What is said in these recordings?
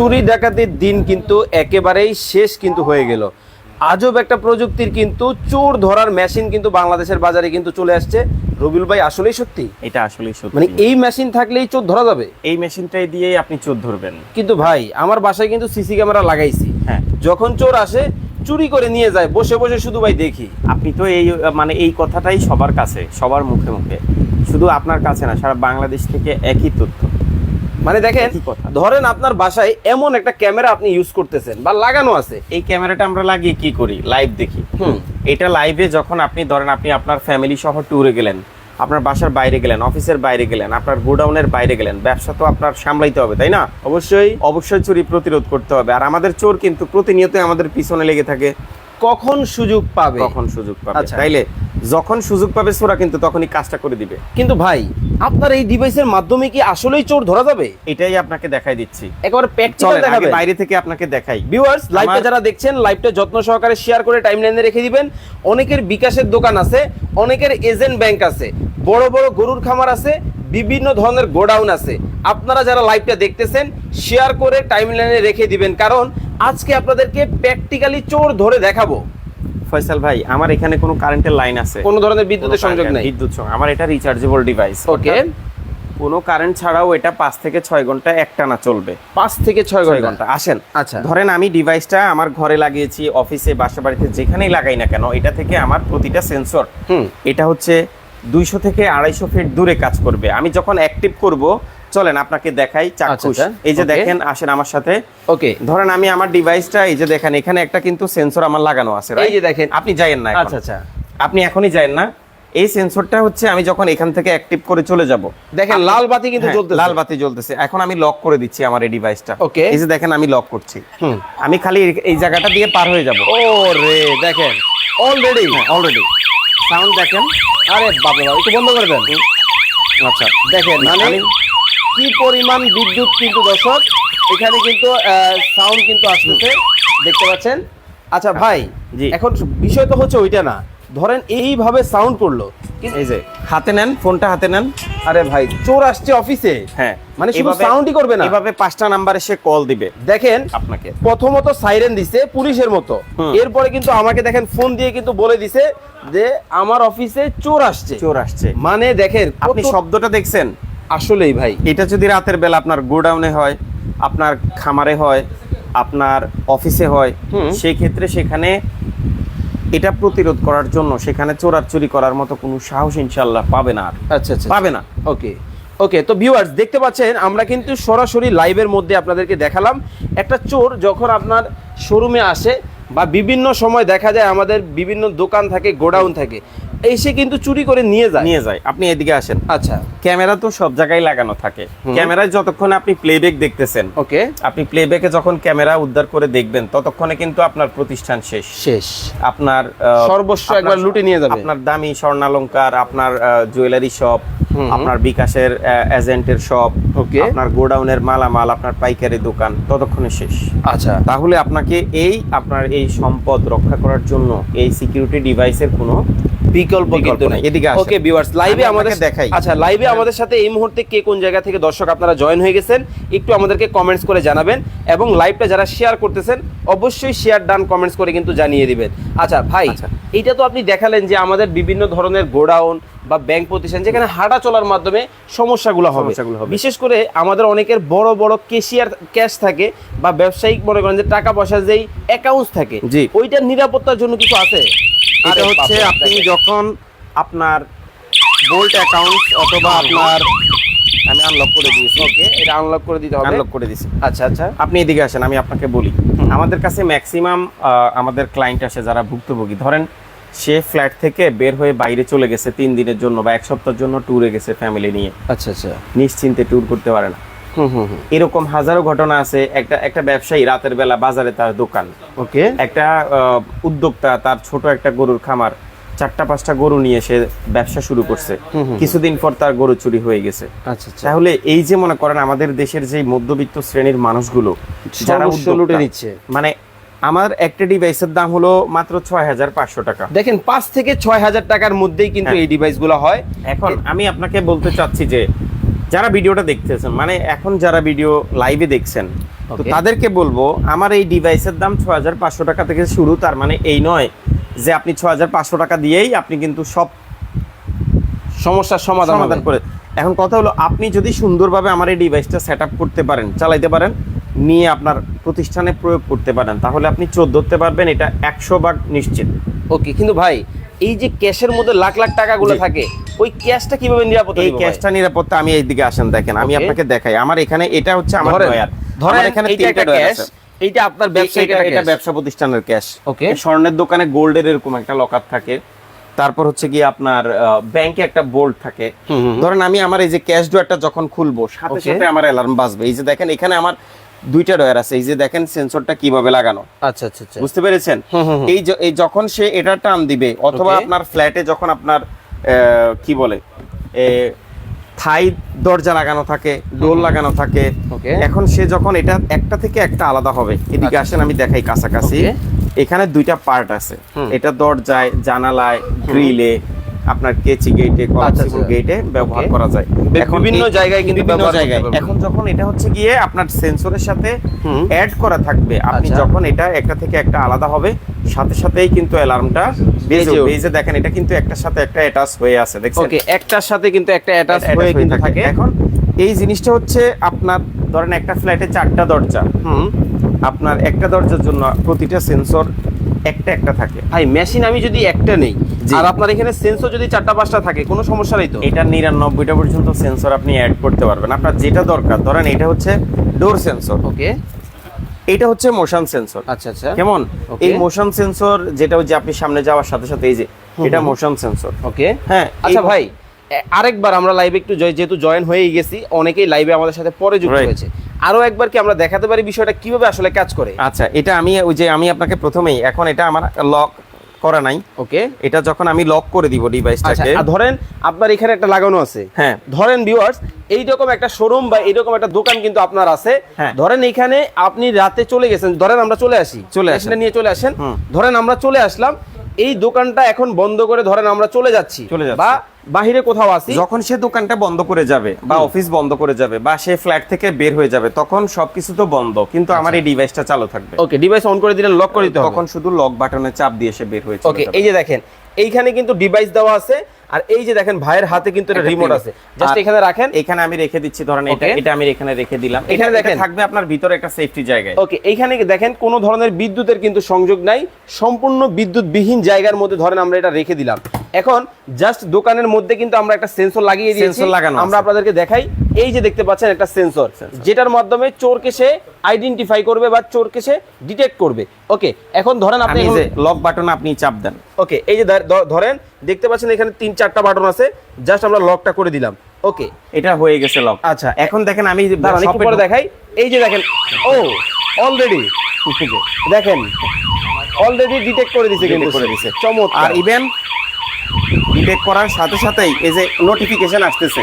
চুরি ডাকাতির দিন কিন্তু একেবারেই শেষ কিন্তু হয়ে গেল। আজব একটা প্রযুক্তির কিন্তু চোর ধরার মেশিন কিন্তু বাংলাদেশের বাজারে কিন্তু চলে আসছে। রবিউল ভাই আসলেই সত্যি? এটা আসলেই সত্যি। মানে এই মেশিন থাকলেই চোর ধরা যাবে? এই মেশিনটাই দিয়েই আপনি চোর ধরবেন। কিন্তু ভাই আমার বাসায় কিন্তু সিসি ক্যামেরা লাগাইছি। হ্যাঁ। যখন চোর আসে চুরি করে নিয়ে যায় বসে বসে শুধু ভাই দেখি। আপনি তো এই মানে এই কথাটাই সবার কাছে সবার মুখে মুখে। শুধু আপনার কাছে না সারা বাংলাদেশ থেকে একই তথ্য। মানে দেখেন। ধরেন আপনার বাসায় এমন একটা ক্যামেরা আপনি ইউজ করতেছেন বা লাগানো আছে। এই ক্যামেরাটা আমরা লাগিয়ে কি করি? লাইভ দেখি। হুম। এটা লাইভে যখন আপনি ধরেন আপনি আপনার ফ্যামিলি সহ ট্যুরে গেলেন আপনার বাসার বাইরে গেলেন অফিসের বাইরে গেলেন আপনার গোডাউনের বাইরে গেলেন ব্যবসা তো আপনার সামলাইতে হবে তাই না? অবশ্যই। অবশ্যই চুরি প্রতিরোধ করতে হবে। আর আমাদের চোর কিন্তু প্রতিনিয়ত আমাদের পিছনে লেগে থাকে। কখন সুযোগ পাবে? কখন সুযোগ পাবে? আচ্ছা। তাইলে যখন সুযোগ পাবে চোরা কিন্তু তখনই কাজটা করে দিবে। কিন্তু ভাই আপনার এই ডিভাইসের মাধ্যমে কি আসলেই চোর ধরা যাবে? এটাই আপনাকে দেখাই দিচ্ছি। একবার প্র্যাকটিক্যাল দেখাবে বাইরে থেকে আপনাকে দেখাই। ভিউয়ার্স লাইভটা যারা দেখছেন লাইভটা যত্ন সহকারে শেয়ার করে টাইমলাইনে রেখে দিবেন। অনেকের বিকাশের দোকান আছে অনেকের এজেন্ট ব্যাংক আছে বড় বড় গরুর খামার আছে বিভিন্ন ধরনের গোডাউন আছে। আপনারা যারা লাইভটা দেখতেছেন শেয়ার করে টাইমলাইনে রেখে দিবেন। কারণ আজকে আপনাদেরকে প্র্যাকটিক্যালি চোর ধরে দেখাবো। ফয়সাল ভাই আমার এখানে কোনো কারেন্টের লাইন আছে। কোনো ধরনের বিদ্যুতের সংযোগ নেই? বিদ্যুৎ আমার এটা রিচার্জেবল ডিভাইস ওকে কোনো কারেন্ট ছাড়াও এটা পাঁচ থেকে ছয় ঘণ্টা একটানা চলবে। পাঁচ থেকে ছয় ঘণ্টা। আসেন। আচ্ছা। ধরেন আমি ডিভাইসটা আমার ঘরে লাগিয়েছি অফিসে বাসা বাড়িতে যেখানেই লাগাই না কেন এটা থেকে আমার প্রতিটা সেন্সর এটা হচ্ছে দুইশো থেকে আড়াইশো ফিট দূরে কাজ করবে। আমি যখন অ্যাক্টিভ করব চলেন আপনাকে দেখাই চাক্ষুষ। আচ্ছা, এই যে দেখেন আসেন আমার সাথে। ওকে ধরেন আমি আমার ডিভাইসটা এই যে দেখেন এখানে একটা কিন্তু সেন্সর আমার লাগানো আছে এই যে দেখেন। আপনি যাইয়েন না আচ্ছা আচ্ছা। আপনি এখনই যাইয়েন না। এই সেন্সরটা হচ্ছে আমি যখন এখান থেকে অ্যাক্টিভ করে চলে যাব দেখেন লাল বাতি কিন্তু জ্বলতেছে। লাল বাতি জ্বলতেছে। এখন আমি লক করে দিচ্ছি আমার এই ডিভাইসটা ওকে এই যে দেখেন আমি লক করছি। হুম। আমি খালি এই- জায়গাটা দিয়ে পার হয়ে যাব। ও রে দেখেন। অলরেডি অলরেডি সাউন্ড দেখেন। আরে বাবা একটু বন্ধ করে দেন। আচ্ছা। দেখেন আমি- কি পরিমাণ বিদ্যুৎ কিন্তু দর্শক এখানে কিন্তু সাউন্ড কিন্তু আসতেছে দেখতে পাচ্ছেন? আচ্ছা ভাই। এখন বিষয় তো হচ্ছে ওইটা না। ধরেন এইভাবে সাউন্ড করল। এই যে হাতে নেন ফোনটা হাতে নেন। আরে ভাই চোর আসছে অফিসে। হ্যাঁ মানে শুধু সাউন্ডই করবে না। এভাবে পাঁচটা নাম্বারে সে কল দিবে দেখেন আপনাকে। প্রথমত সাইরেন দিছে পুলিশের মতো। এরপরে কিন্তু আমাকে দেখেন ফোন দিয়ে কিন্তু বলে দিছে যে আমার অফিসে চোর আসছে। চোর আসছে। মানে দেখেন আপনি শব্দটা দেখছেন? আসলেই ভাই। এটা যদি রাতের বেলা আপনার গোডাউনে হয় আপনার খামারে হয় আপনার অফিসে হয়। সেই ক্ষেত্রে সেখানে এটা প্রতিরোধ করার জন্য সেখানে চোরাচুরি করার মতো কোনো সাহস ইনশাল্লাহ পাবে না আর। আচ্ছা আচ্ছা পাবে না। ওকে ওকে তো ভিউয়ার্স দেখতে পাচ্ছেন আমরা কিন্তু সরাসরি লাইভের মধ্যে আপনাদেরকে দেখালাম একটা চোর যখন আপনার শোরুমে আসে বা বিভিন্ন সময় দেখা যায় আমাদের বিভিন্ন দোকান থাকে গোডাউন থাকে এসে কিন্তু চুরি করে নিয়ে যায়। নিয়ে যায়। আপনি এদিকে আসেন। আচ্ছা। ক্যামেরা তো সব জায়গায় লাগানো থাকে। ক্যামেরায় যতক্ষণ আপনি প্লেব্যাক দেখতেছেন ওকে। আপনি প্লেব্যাকে যখন ক্যামেরা উদ্ধার করে দেখবেন ততক্ষণে কিন্তু আপনার প্রতিষ্ঠান শেষ। শেষ। আপনার সর্বস্ব একবার লুটে নিয়ে যাবে। আপনার দামি স্বর্ণালঙ্কার আপনার জুয়েলারি শপ আপনার বিকাশের এজেন্টের শপ ওকে। আপনার গোডাউনের মালামাল আপনার পাইকারি দোকান ততক্ষণে শেষ। আচ্ছা। তাহলে আপনাকে এই আপনার এই সম্পদ রক্ষা করার জন্য এই সিকিউরিটি ডিভাইসের কোনো বিকল্প কিন্তু নাই। এদিকে। ওকে ভিউয়ার্স লাইভে আমাদের দেখাই। আচ্ছা লাইভে আমাদের সাথে এই মুহূর্তে কে কোন জায়গা থেকে দর্শক আপনারা জয়েন হয়ে গেছেন একটু আমাদেরকে কমেন্টস করে জানাবেন এবং লাইভটা যারা শেয়ার করতেছেন অবশ্যই শেয়ার ডান কমেন্টস করে কিন্তু জানিয়ে দিবেন আচ্ছা ভাই আচ্ছা। এইটা তো আপনি দেখালেন যে আমাদের বিভিন্ন ধরনের গোডাউন বা ব্যাংক প্রতিষ্ঠান যেখানে হাঁটা চলার মাধ্যমে সমস্যাগুলো হবে বিশেষ করে আমাদের অনেকের বড় বড় কেশিয়ার ক্যাশ থাকে বা ব্যবসায়িক মনে করেন যে টাকা পয়সা যেই অ্যাকাউন্টস থাকে। ওইটার নিরাপত্তার জন্য কিছু আছে এটা হচ্ছে আপনি যখন আপনার বোল্ট অ্যাকাউন্ট অথবা আপনার আমি আনলক করে দিয়েছি। ওকে এটা আনলক করে দিতে হবে। আনলক করে দিয়েছি। আচ্ছা আচ্ছা। আপনি এদিকে আসেন আমি আপনাকে বলি। আমাদের কাছে ম্যাক্সিমাম আমাদের ক্লায়েন্ট আসে যারা ভুক্তভোগী। ধরেন সে ফ্ল্যাট থেকে বের হয়ে বাইরে চলে গেছে তিন দিনের জন্য বা এক সপ্তাহের জন্য ট্যুরে গেছে ফ্যামিলি নিয়ে। আচ্ছা আচ্ছা। নিশ্চিন্তে ট্যুর করতে পারে না। এরকম হাজারো ঘটনা আছে। একটা একটা ব্যবসায়ী রাতের বেলা বাজারে তার দোকান। ওকে। একটা উদ্যোক্তা তার ছোট একটা গরুর খামার চারটা পাঁচটা গরু নিয়ে সে ব্যবসা শুরু করছে। কিছুদিন পর তার গরু চুরি হয়ে গেছে। আচ্ছা আচ্ছা। তাহলে এই যে মনে করেন আমাদের দেশের যে মধ্যবিত্ত শ্রেণির মানুষগুলো যারা লুটে নিচ্ছে। মানে আমার একটা ডিভাইসের দাম হলো মাত্র ছয় হাজার পাঁচশো টাকা। দেখেন পাঁচ থেকে ছয় হাজার টাকার মধ্যেই কিন্তু হ্যাঁ। এই ডিভাইসগুলো হয়। এখন আমি আপনাকে বলতে চাচ্ছি যে যারা ভিডিওটা দেখতেছেন মানে এখন যারা ভিডিও লাইভে দেখছেন তো তাদেরকে বলব আমার এই ডিভাইসের দাম ছ হাজার পাঁচশো টাকা থেকে শুরু তার মানে এই নয় যে আপনি ছ হাজার পাঁচশো টাকা দিয়েই আপনি কিন্তু সব সমস্যার সমাধান সমাধান করে এখন কথা হলো আপনি যদি সুন্দরভাবে আমার এই ডিভাইসটা সেট আপ করতে পারেন চালাইতে পারেন নিয়ে আপনার প্রতিষ্ঠানে প্রয়োগ করতে পারেন তাহলে আপনি চোদ্দ ধরতে পারবেন এটা একশো ভাগ নিশ্চিত। ওকে কিন্তু ভাই এই যে ক্যাশের মধ্যে লাখ লাখ টাকাগুলো থাকে ওই ক্যাশটা কীভাবে নিরাপদ এই ক্যাশটা নিরাপত্তা আমি এইদিকে আসেন দেখেন আমি আপনাকে দেখাই। আমার এখানে এটা হচ্ছে আমার ধরেন ডয়ার ধরেন এখানে তিনটা ক্যাশ এইটা আপনার ব্যবসায়িক এটা ব্যবসা প্রতিষ্ঠানের ক্যাশ। Okay. স্বর্ণের দোকানে গোল্ডের এরকম একটা লকার থাকে। তারপর হচ্ছে কি আপনার ব্যাংকে একটা বোল্ড থাকে। ধরেন আমি আমার এই যে ক্যাশ ডোয়ারটা যখন খুলবো সাথে সাথে আমার অ্যালার্ম বাজবে। এই যে দেখেন এখানে আমার দুইটা ডয়ার আছে। এই যে দেখেন সেন্সরটা কীভাবে লাগানো। আচ্ছা আচ্ছা আচ্ছা। বুঝতে পেরেছেন। এই যখন সে এটা টান দিবে অথবা আপনার ফ্ল্যাটে যখন আপনার কি বলে? থাই দরজা লাগানো থাকে ডোল লাগানো থাকে। এখন সে যখন এটা একটা থেকে একটা আলাদা হবে এদিকে আচ্ছা। আসেন আমি দেখাই কাছাকাছি। এখানে দুইটা পার্ট আছে। এটা দরজায় জানালায় গ্রিলে আপনার কেচি গেটে কলাপসিবল। গেটে ব্যবহার করা যায়। বে- বিভিন্ন জায়গায় কিন্তু বিভিন্ন জায়গায়। এখন যখন এটা হচ্ছে গিয়ে আপনার সেন্সরের সাথে অ্যাড করা থাকবে আপনি আচ্ছা। যখন এটা একটা থেকে একটা আলাদা হবে সাথে সাথেই কিন্তু অ্যালার্মটা বেজে বেজে দেখেন এটা কিন্তু একটার সাথে একটা অ্যাটাচ হয়ে আছে দেখছেন? ওকে একটার সাথে কিন্তু একটা অ্যাটাচ হয়ে কিন্তু থাকে। এখন এই জিনিসটা হচ্ছে আপনার ধরেন একটা ফ্ল্যাটে চারটা দরজা। হুম। আপনার একটা দরজার জন্য প্রতিটা সেন্সর একটা একটা থাকে। ভাই মেশিন আমি যদি একটা নেই আর আপনার এখানে সেন্সর যদি চারটা পাঁচটা থাকে কোনো সমস্যা নেই তো? এটা নিরানব্বইটা পর্যন্ত সেন্সর আপনি অ্যাড করতে পারবেন। আপনার যেটা দরকার ধরেন এটা হচ্ছে ডোর সেন্সর ওকে। এটা হচ্ছে মোশন সেন্সর আচ্ছা আচ্ছা। কেমন? এই মোশন সেন্সর যেটা হচ্ছে আপনি সামনে যাওয়ার সাথে সাথে এই যে এটা মোশন সেন্সর ওকে। হ্যাঁ আচ্ছা ভাই আরেকবার আমরা লাইভে একটু যেহেতু জয়েন হয়েই গেছি অনেকেই লাইভে আমাদের সাথে পরে যুক্ত হয়েছে। আরও একবার কি আমরা দেখাতে পারি বিষয়টা কীভাবে আসলে কাজ করে? আচ্ছা এটা আমি ওই যে আমি আপনাকে প্রথমেই এখন এটা আমার লক করা নাই। ওকে। এটা যখন আমি লক করে দিব আচ্ছা ডিভাইসটাকে আর ধরেন আপনার এখানে একটা লাগানো আছে। হ্যাঁ। ধরেন ভিউয়ার্স এইরকম একটা শোরুম বা এইরকম একটা দোকান কিন্তু আপনার আছে। হ্যাঁ। ধরেন এখানে আপনি রাতে চলে গেছেন ধরেন আমরা চলে আসি। চলে। এখানে নিয়ে চলে আসেন। ধরেন আমরা চলে আসলাম এই দোকানটা এখন বন্ধ করে ধরেন আমরা চলে যাচ্ছি। চলে যাচ্ছি। বা বাহিরে কোথাও আসি যখন সে দোকানটা বন্ধ করে যাবে বা অফিস বন্ধ করে যাবে বা সে ফ্ল্যাট থেকে বের হয়ে যাবে তখন সবকিছু তো বন্ধ। কিন্তু আমার এই ডিভাইসটা চালু থাকবে। ওকে ডিভাইস অন করে দিলে লক করে দিতে হবে। তখন শুধু লক বাটনে চাপ দিয়ে সে বের হয়ে ওকে। এই যে দেখেন এইখানে কিন্তু ডিভাইস দেওয়া আছে। আর এই যে দেখেন ভাইয়ের হাতে কিন্তু একটা রিমোট আছে। জাস্ট এখানে রাখেন। এখানে আমি রেখে দিচ্ছি ধরেন এটা। এটা আমি এখানে রেখে দিলাম। এখানে এখানে দেখেন। দেখেন থাকবে আপনার ভিতরে একটা সেফটি জায়গায়। ওকে এইখানে দেখেন কোনো ধরনের বিদ্যুতের কিন্তু সংযোগ নাই। সম্পূর্ণ বিদ্যুৎবিহীন জায়গার মধ্যে ধরেন আমরা এটা রেখে দিলাম। এখন জাস্ট দোকানের মধ্যে কিন্তু আমরা একটা সেন্সর লাগিয়ে দিয়েছি। সেন্সর লাগানো আমরা আপনাদেরকে দেখাই। এই যে দেখতে পাচ্ছেন একটা সেন্সর যেটার মাধ্যমে চোরকে সে আইডেন্টিফাই করবে বা চোরকে সে ডিটেক্ট করবে। ওকে এখন ধরেন আপনি যে লক বাটন আপনি চাপ দেন। ওকে এই যে ধরেন দেখতে পাচ্ছেন এখানে তিন চারটা বাটন আছে জাস্ট আমরা লকটা করে দিলাম। ওকে এটা হয়ে গেছে লক আচ্ছা এখন দেখেন আমি পরে দেখাই। এই যে দেখেন ও অলরেডি দেখেন অলরেডি ডিটেক্ট করে দিছে কিন্তু করে দিছে। চমৎকার। আর ইভেন ডিটেক্ট করার সাথে সাথেই এই যে নোটিফিকেশন আসতেছে।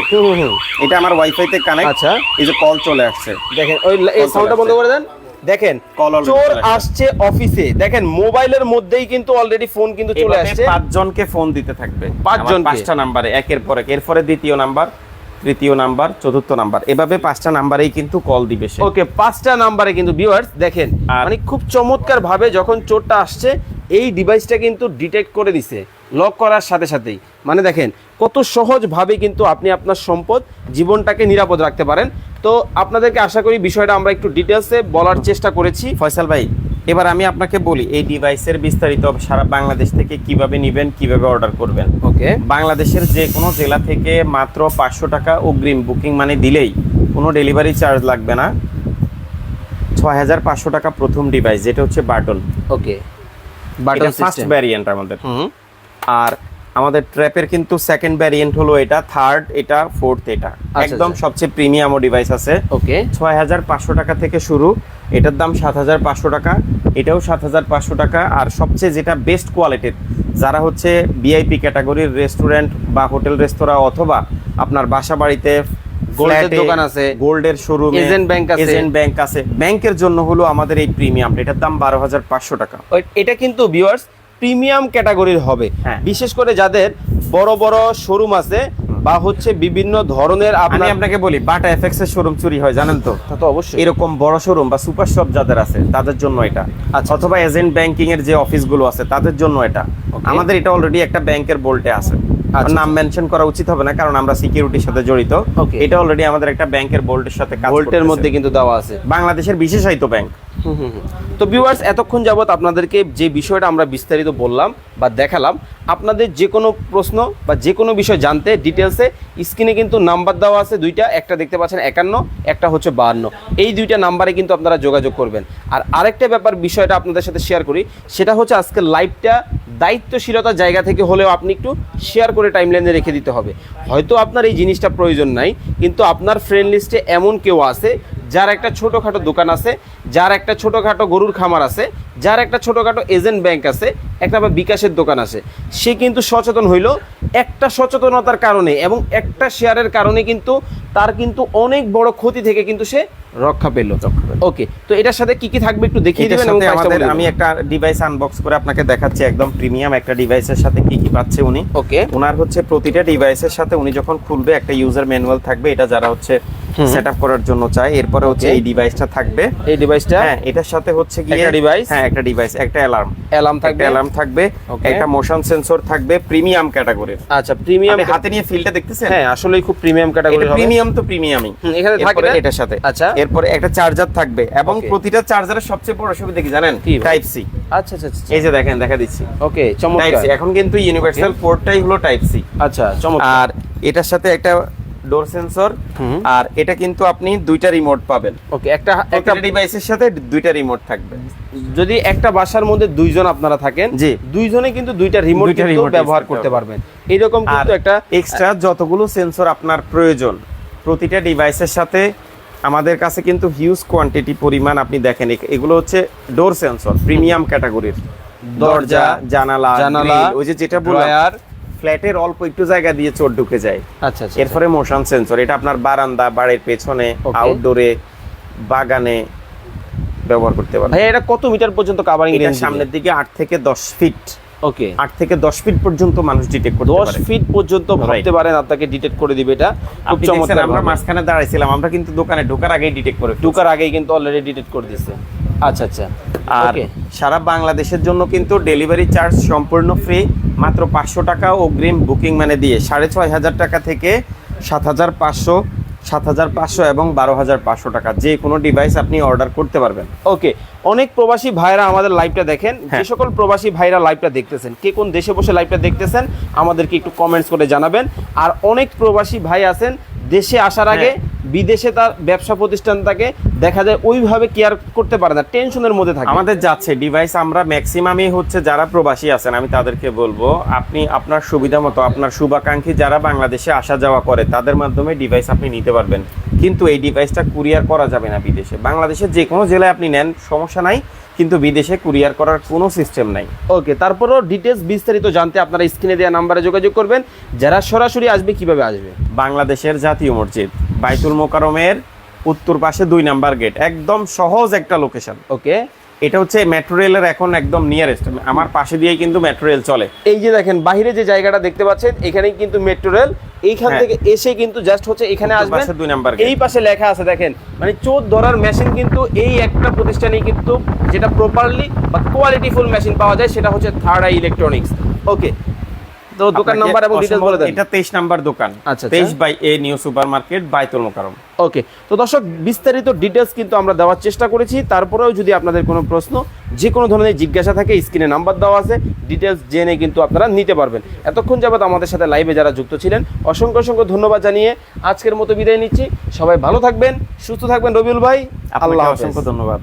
এটা আমার ওয়াইফাই তে কানেক্ট আচ্ছা। এই যে কল চলে আসছে। দেখেন ওই এই সাউন্ডটা বন্ধ করে দেন। দেখেন চোর আসছে। অফিসে দেখেন মোবাইলের মধ্যেই কিন্তু অলরেডি ফোন কিন্তু চলে আসছে। পাঁচজনকে ফোন দিতে থাকবে। পাঁচজনকে? আমার পাঁচটা নাম্বারে একের পর এক। এরপরে দ্বিতীয় নাম্বার তৃতীয় নাম্বার চতুর্থ নাম্বার এভাবে পাঁচটা নাম্বারেই কিন্তু কল দিবে সে। ওকে পাঁচটা নাম্বারে কিন্তু ভিউয়ার্স দেখেন মানে খুব চমৎকার ভাবে যখন চোরটা আসছে এই ডিভাইসটা কিন্তু ডিটেক্ট করে দিছে। লক করার সাথে সাথেই। মানে দেখেন কত সহজভাবে কিন্তু আপনি আপনার সম্পদ জীবনটাকে নিরাপদ রাখতে পারেন। তো আপনাদেরকে আশা করি বিষয়টা আমরা একটু ডিটেলসে বলার চেষ্টা করেছি। ফয়সাল ভাই এবার আমি আপনাকে বলি এই ডিভাইসের বিস্তারিত সারা বাংলাদেশ থেকে কীভাবে নিবেন কীভাবে অর্ডার করবেন? ওকে বাংলাদেশের যে কোনো জেলা থেকে মাত্র পাঁচশো টাকা অগ্রিম বুকিং মানে দিলেই কোনো ডেলিভারি চার্জ লাগবে না। ছয় হাজার পাঁচশো টাকা প্রথম ডিভাইস যেটা হচ্ছে button. Okay button first variant আমাদের। হুম। আর আমাদের ট্র্যাপের কিন্তু সেকেন্ড ভ্যারিয়েন্ট হলো এটা থার্ড এটা ফোর্থ এটা। একদম আচ্ছা। সবচেয়ে প্রিমিয়াম ডিভাইস আছে। ওকে। ছয় হাজার পাঁচশো টাকা থেকে শুরু এটার দাম সাত হাজার পাঁচশো টাকা এটাও সাত হাজার পাঁচশো টাকা। আর সবচেয়ে যেটা বেস্ট কোয়ালিটির যারা হচ্ছে ভিআইপি ক্যাটাগরির রেস্টুরেন্ট বা হোটেল রেস্তোরাঁ অথবা আপনার বাসা বাড়িতে গোল্ডের দোকান আছে, গোল্ডের শোরুম Agent bank আছে। এজেন্ট ব্যাংক আছে। ব্যাংকের জন্য হলো আমাদের এই প্রিমিয়াম এটার দাম বারো হাজার পাঁচশো টাকা। এটা কিন্তু ভিউয়ার্স প্রিমিয়াম ক্যাটাগরির হবে। হ্যাঁ। বিশেষ করে যাদের বড় বড় শোরুম আছে বা হচ্ছে বিভিন্ন ধরনের আপনি আপনাকে বলি বাটা এফএক্স এর শোরুম চুরি হয় জানেন তো? তা তো অবশ্যই। এরকম বড় শোরুম বা সুপার শপ যাদের আছে তাদের জন্য এটা। আচ্ছা। অথবা এজেন্ট ব্যাংকিং এর যে অফিসগুলো আছে তাদের জন্য এটা। আমাদের এটা অলরেডি একটা ব্যাংকের বোল্টে আছে। নাম মেনশন করা উচিত হবে না কারণ আমরা সিকিউরিটির সাথে জড়িত. এটা অলরেডি আমাদের একটা ব্যাংকের বোল্টের সাথে করতেছে। মধ্যে কিন্তু দেওয়া আছে বাংলাদেশের বিশেষায়িত ব্যাংক। তো ভিউয়ার্স এতক্ষণ যাবত আপনাদেরকে যে বিষয়টা আমরা বিস্তারিত বললাম বা দেখালাম আপনাদের যে কোনো প্রশ্ন বা যে কোনো বিষয় জানতে ডিটেলসে স্ক্রিনে কিন্তু নাম্বার দেওয়া আছে দুইটা একটা দেখতে পাচ্ছেন একান্ন একটা হচ্ছে বাহান্ন এই দুইটা নাম্বারে কিন্তু আপনারা যোগাযোগ করবেন আর আরেকটা ব্যাপার বিষয়টা আপনাদের সাথে শেয়ার করি সেটা হচ্ছে আজকের লাইভটা দায়িত্বশীলতার জায়গা থেকে হলেও আপনি একটু শেয়ার করে টাইমলাইনে রেখে দিতে হবে। হয়তো আপনার এই জিনিসটা প্রয়োজন নাই, কিন্তু আপনার ফ্রেন্ড লিস্টে এমন কেউ আছে, যার একটা ছোটোখাটো দোকান আছে, যার একটা ছোটোখাটো গরুর খামার আছে, যার একটা ছোটোখাটো এজেন্ট ব্যাংক আছে, একটা বা বিকাশের দোকান আছে। সে কিন্তু সচেতন হইল একটা সচেতনতার কারণে এবং একটা শেয়ারের কারণে কিন্তু তার কিন্তু অনেক বড় ক্ষতি থেকে কিন্তু সে রক্ষা পেল ওকে তো এটার সাথে কি কি থাকবে একটু দেখিয়ে দিবেন এবং আমাদের আমি একটা ডিভাইস আনবক্স করে আপনাকে দেখাচ্ছি একদম প্রিমিয়াম একটা ডিভাইসের সাথে কি কি পাচ্ছে উনি। ওকে ওনার হচ্ছে প্রতিটা ডিভাইসের সাথে উনি যখন খুলবে একটা ইউজার ম্যানুয়াল থাকবে এটা যারা হচ্ছে হুম। সেট করার জন্য চাই। এরপরে হচ্ছে. এই ডিভাইসটা থাকবে। এই ডিভাইসটা হ্যাঁ এটার সাথে হচ্ছে গিয়ে একটা device? হ্যাঁ একটা ডিভাইস একটা অ্যালার্ম অ্যালার্ম থাকবে? অ্যালার্ম থাকবে একটা মোশন সেন্সর থাকবে প্রিমিয়াম ক্যাটাগরির আচ্ছা প্রিমিয়াম হাতে নিয়ে ফিলটা দেখতেছেন? হ্যাঁ আসলেই খুব প্রিমিয়াম ক্যাটাগরি হবে। প্রিমিয়াম তো প্রিমিয়ামই এখানে থাকে না? এটার সাথে। আচ্ছা। এরপরে একটা চার্জার থাকবে এবং প্রতিটা চার্জারের সবচেয়ে বড় সুবিধা কি জানেন? টাইপ সি আচ্ছা আচ্ছা আচ্ছা। এই যে দেখেন দেখা দিচ্ছি। ওকে টাইপ চমৎকার সি এখন কিন্তু ইউনিভার্সাল পোর্টটাই হলো টাইপ সি আচ্ছা চমৎকার। আর এটার সাথে একটা ডোর সেন্সর আর এটা কিন্তু আপনি দুইটা রিমোট পাবেন। ওকে একটা একটা ডিভাইসের সাথে দুইটা রিমোট থাকবে। যদি একটা বাসার মধ্যে দুইজন আপনারা থাকেন জি। দুইজনে কিন্তু দুইটা রিমোট ব্যবহার করতে পারবেন। এইরকম কিন্তু একটা এক্সট্রা যতগুলো সেন্সর আপনার প্রয়োজন প্রতিটা ডিভাইসের সাথে আমাদের কাছে কিন্তু হিউজ কোয়ান্টিটি পরিমাণ আপনি দেখেন। এগুলো হচ্ছে ডোর সেন্সর প্রিমিয়াম ক্যাটাগরির দরজা জানালা জানালা, ওই যে যেটা ড্রয়ার ফ্ল্যাটের অল্প একটু জায়গা দিয়ে চোর ঢুকে যায়। আচ্ছা আচ্ছা এরপরে মোশন সেন্সর এটা আপনার বারান্দা বাড়ির পেছনে আউটডোরে বাগানে ব্যবহার করতে পারবেন। ভাই এটা কত মিটার পর্যন্ত কাভারিং এটা রেঞ্জ সামনের দিকে আট থেকে দশ ফিট ওকে আট থেকে দশ ফিট পর্যন্ত মানুষ ডিটেক্ট করতে পারে। ফিট পর্যন্ত ভাবতে পারেন আপনাকে ডিটেক্ট করে দিবে এটা। খুব চমৎকার আমরা। মাঝখানে দাঁড়াইছিলাম আমরা কিন্তু দোকানে ঢোকার আগেই ডিটেক্ট করে ঢোকার আগেই কিন্তু অলরেডি ডিটেক্ট করে দিছে। আচ্ছা আচ্ছা। আর সারা বাংলাদেশের জন্য কিন্তু ডেলিভারি চার্জ সম্পূর্ণ ফ্রি মাত্র পাঁচশো টাকা অগ্রিম বুকিং মানে দিয়ে সাড়ে ছয় হাজার টাকা থেকে সাত হাজার পাঁচশো সাত হাজার পাঁচশো এবং বারো হাজার পাঁচশো টাকা যে কোনো ডিভাইস আপনি অর্ডার করতে পারবেন। ওকে অনেক প্রবাসী ভাইরা আমাদের লাইভটা দেখেন। যে হ্যাঁ। সকল প্রবাসী ভাইরা লাইভটা দেখতেছেন কে কোন দেশে বসে লাইভটা দেখতেছেন আমাদেরকে একটু কমেন্টস করে জানাবেন। আর অনেক প্রবাসী ভাই আছেন দেশে আসার আগে হ্যাঁ। বিদেশে তার ব্যবসা প্রতিষ্ঠান তাকে দেখা যায় ওইভাবে কেয়ার করতে পারে না টেনশনের মধ্যে থাকে। আমাদের যাচ্ছে ডিভাইস আমরা ম্যাক্সিমামই হচ্ছে যারা প্রবাসী আছেন আমি তাদেরকে বলব আপনি আপনার সুবিধা মতো আপনার শুভাকাঙ্ক্ষী যারা বাংলাদেশে আসা যাওয়া করে তাদের মাধ্যমে ডিভাইস আপনি নিতে পারবেন। কিন্তু এই ডিভাইসটা কুরিয়ার করা যাবে না বিদেশে। বাংলাদেশের যে কোনো জেলায় আপনি নেন সমস্যা নাই কিন্তু বিদেশে কুরিয়ার করার কোনো সিস্টেম নাই। ওকে তারপরও ডিটেলস বিস্তারিত জানতে আপনারা স্ক্রিনে দেওয়া নাম্বারে যোগাযোগ করবেন। যারা সরাসরি আসবে কীভাবে আসবে? বাংলাদেশের জাতীয় মসজিদ। বাইতুল মোকারমের উত্তর পাশে দুই নাম্বার গেট। একদম সহজ একটা লোকেশন ওকে। এটা হচ্ছে মেট্রো রেলের এখন একদম নিয়ারেস্ট আমার পাশে দিয়েই কিন্তু মেট্রো রেল চলে। এই যে দেখেন বাইরে যে জায়গাটা দেখতে পাচ্ছেন এখানেই কিন্তু মেট্রো রেল এইখান হ্যাঁ। থেকে এসে কিন্তু জাস্ট হচ্ছে এখানে আসবেন। পাশে দুই নাম্বার এই পাশে লেখা আছে দেখেন মানে চোর ধরার মেশিন কিন্তু এই একটা প্রতিষ্ঠানেই কিন্তু যেটা প্রপারলি বা কোয়ালিটিফুল মেশিন পাওয়া যায় সেটা হচ্ছে থার্ড আই ইলেকট্রনিক্স ওকে তো দোকান নাম্বার এবং ডিটেলস বলে দেন। এটা তেইশ নাম্বার দোকান। আচ্ছা, আচ্ছা। তেইশ by A new super market Baitul Mukarram okay তো দর্শক বিস্তারিত ডিটেলস কিন্তু আমরা দেওয়ার চেষ্টা করেছি। তারপরেও যদি আপনাদের কোনো প্রশ্ন যে কোনো ধরনের জিজ্ঞাসা থাকে স্ক্রিনে নাম্বার দেওয়া আছে। ডিটেলস জেনে কিন্তু আপনারা নিতে পারবেন। এতক্ষণ যাবত আমাদের সাথে লাইভে যারা যুক্ত ছিলেন অসংখ্য অসংখ্য ধন্যবাদ জানিয়ে আজকের মতো বিদায় নিচ্ছি। সবাই ভালো থাকবেন সুস্থ থাকবেন রবিউল ভাই। আল্লাহ অসংখ্য ধন্যবাদ।